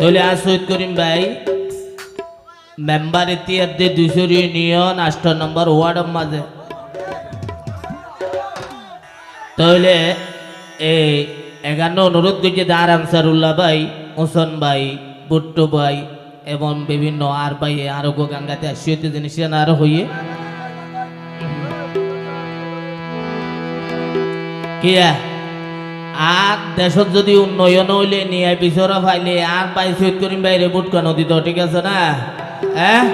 তাহলে আর সৈয়দ করিম ভাই মেম্বার ইতিহাস দিয়ে দুইশোর ইউনিয়ন আষ্ট নম্বর ওয়ার্ডের মাঝে। তাহলে এই এগানো অনুরোধ করছে দার আনসারুল্লাহ ভাই হোসেন ভাই, বুট্টু ভাই এবং বিভিন্ন আর ভাই আরোগ্য গাঙ্গাতে আসিতে জিনিস আরও হইয়ে। কিয়া আর দেশত যদি উন্নয়ন হইলে নিয়ে পিছরা ফাইলে আর পাই সৈয়দ করিম বাইরে বুট কেন দিত ঠিক আছে না? হ্যাঁ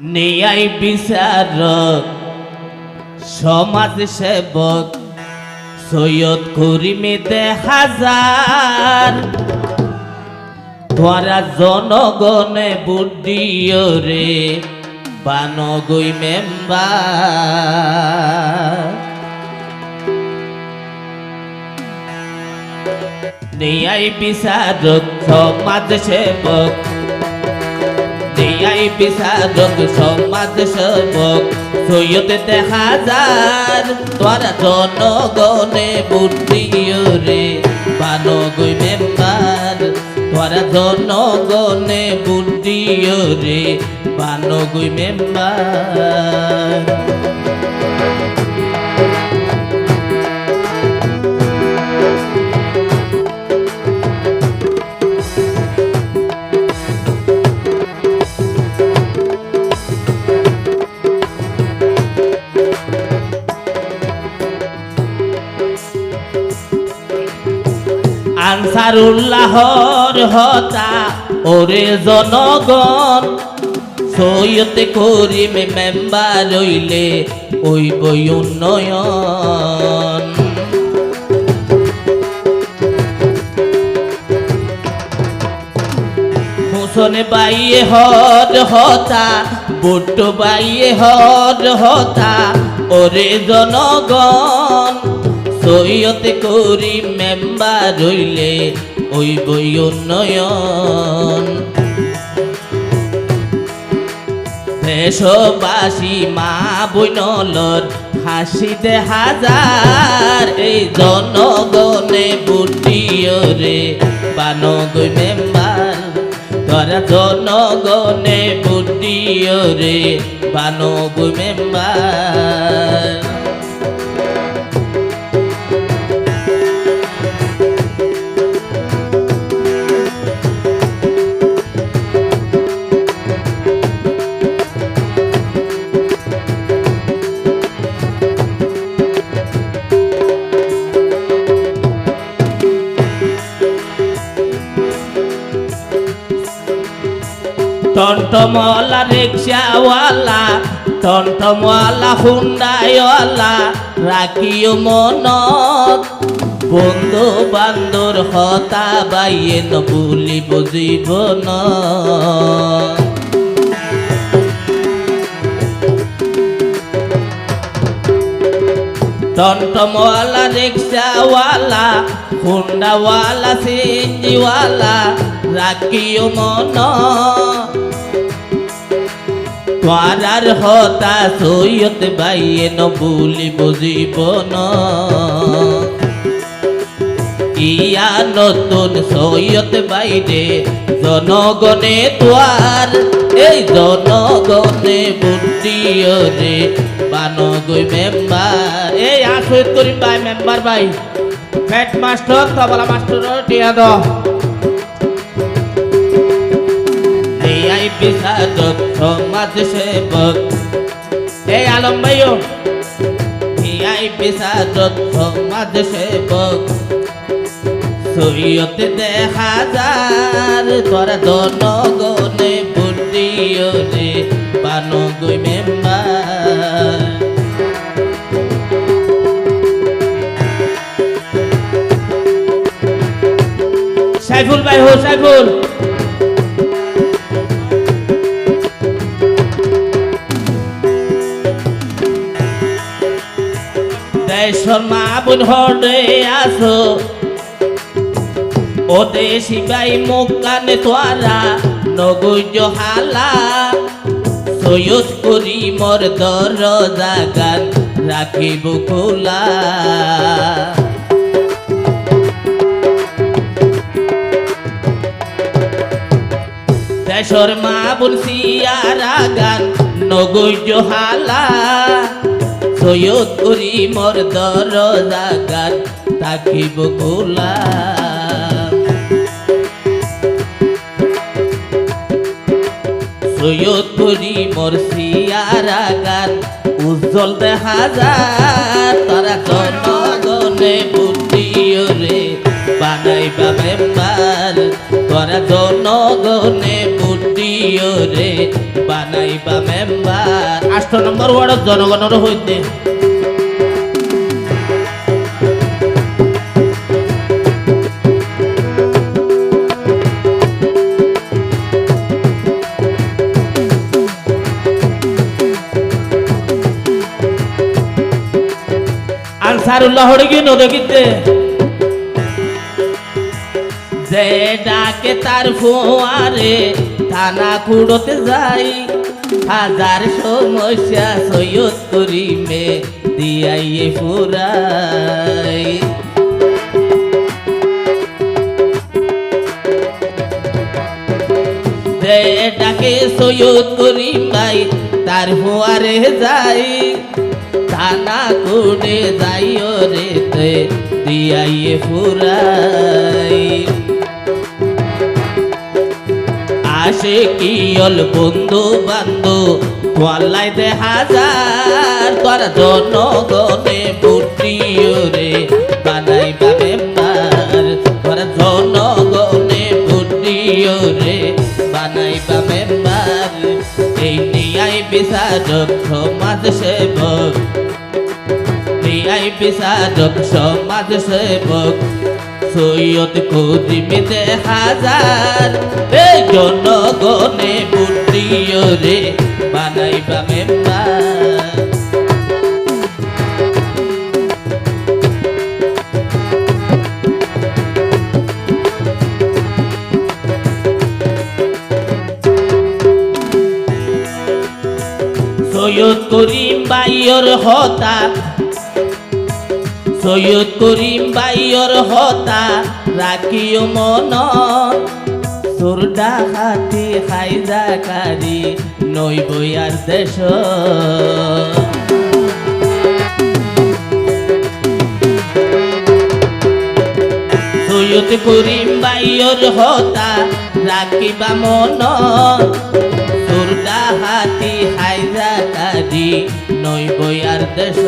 নিয়াই বিচারক সমাজ সেবক সৈয়দ করিমেতে হাজার। ধরা জনগণে বুদ্ধিও রে। বানগই মেম্বার। নিয়াই বিচারক সমাজ সেবক। নিয়াই বিচারক সমাজ সেবক। সৈয়দ দেখা যার তোরা জনগণে বুদ্ধিও রে বানগই মেম্বার। তোরা জনগণে বুদ্ধিও রে বানগুই মেম্বার। আনসারুল্লাহর হতা, ওরে জনগণ। সৈয়দ করিম মেম্বার রইলে ওই বই উন্নয়ন। হুসনে বাইয়ে হদ হতা বুট্ট বাইয়ে হদ হতা, ওরে জনগণ। সৈয়দ করি মেম্বার রইলে ওই বই উন্নয়ন। দেশবাসী মা বৈনলর হাসিতে হাজার, এই জনগণে বুটিও রে বানগই মেম্বার। তোরা জনগণে বুটিও রে বানগই মেম্বার। টন্টমওয়ালা রিক্সাওয়ালা টন্টমওয়ালা হুন্ডাইওয়ালা, রাখিও মনত। বন্ধু বান্ধর হতা বাইয়ে নবুলি বুঝিব ন টন্টমওয়ালা রিক্সাওয়ালা, হুন্ডাওয়ালা সিঞ্জিওয়ালা রাখিও মন তোয়ারার হতা সৈয়দ বাইয়ে নবুলি বুঝিব ন ইয়া নতুন সৈয়দ বাইরে জনগণে তোয়ার এই জনগণে বুদ্ধিও রে বানগই মেম্বার। এই আসৈত করিম ভাই, মেম্বার ভাই ফ্যাট মাস্টার তবলা মাস্টার, টিয়া দ। বিচারক সমাজ সেবক। এই আলম ভাইও এই বিচারক সমাজ সেবক। সৈয়দ দেখা যার, তোরা জনগণে বুদ্ধিও রে বানগই মেম্বার। সাইফুল ভাই হো, সাইফুল। শর্মা বুন হরে আসো। ও দেশি বাই মুখ কানে তোয়ারা নগুজ হালা সৈয়দ করি মর দরজা গান রাখিব খোলা। দেশর মা বুলসিয়ারা গান নগুজ হালা সৈয়দ মোর দরজা গান তাকিব খোলা সৈয়দ মোর সিয়ারা গান উজ্জ্বল যায় তারা জনগণে বুদ্ধিও রে বানাইবা মেম্বার তোরা জনগণে বুদ্ধিও রে, বানাইবা মেম্বার আষ্ট নম্বর ওয়ার্ড জনগণের হইতে। আনসারুল্লাহ হড়ে গিয়ে নদীতে যে ডাকে তার ফোয়ারে, থানা কুড়োতে যাই। হাজার সমস্যা সৈয়দ করিমে দিয়াইয়ে ফুরাই ডাকে সৈয়দ করিম ভাই, তার ফোয়ারে যাই। থানা কুড়ে যাইও রে দিয়াইয়ে ফুরাই। আসে কি অল বন্ধু বান্ধু? তোয়ালাই দে হাজার তোর জনগণে বুটিও রে বানাই বাবে মার তোর জনগণে বুটিও রে বানাই বাবে মার এই নিয়াই বিচারক সমাজ সেবক। নিয়াই বিচারক সমাজ সেবক। সৈয়দ করিমিতে হাজার। এ জনগণে বুদ্ধিও রে বানাইবা মেম্বার। সৈয়দ করিম বাইয়র হতা সৈয়দ করিম বাইয়র হতা, রাখিও মন। সুরডা হাতি হাইজা কারি নই বইয়ার দেশ। সৈয়দ করিম বাইয়র হতা, রাখিবা মন। সুরডা হাতি হাইজা কারি নই বইয়ার দেশ।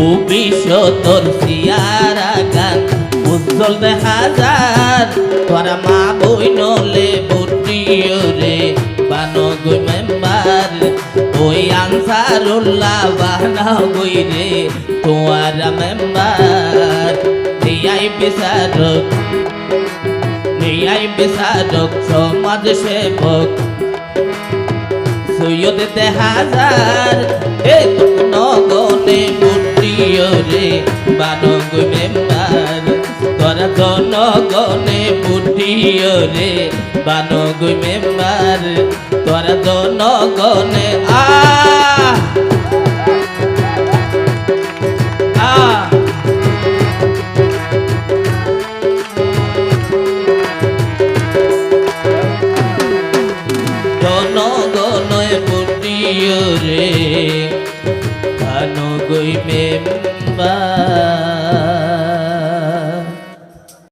ভবিষ্যতর সিয়ারা গান উজ্জ্বল যার তোরা মা বই নলে বুটিও রে বানো গই মেম্বার। ওই আনসারুল্লাহ বানা গই রে, তোয়ারা মেম্বার। নিয়াই বিচারক নিয়াই বিচারক সমাজ সেবক। সৈয়দতে হাজার এ নগনে রে বানগ মেম্বার। তোরা জনগণে বুটিও রে বানগ মেম্বার। তোরা জনগণে আ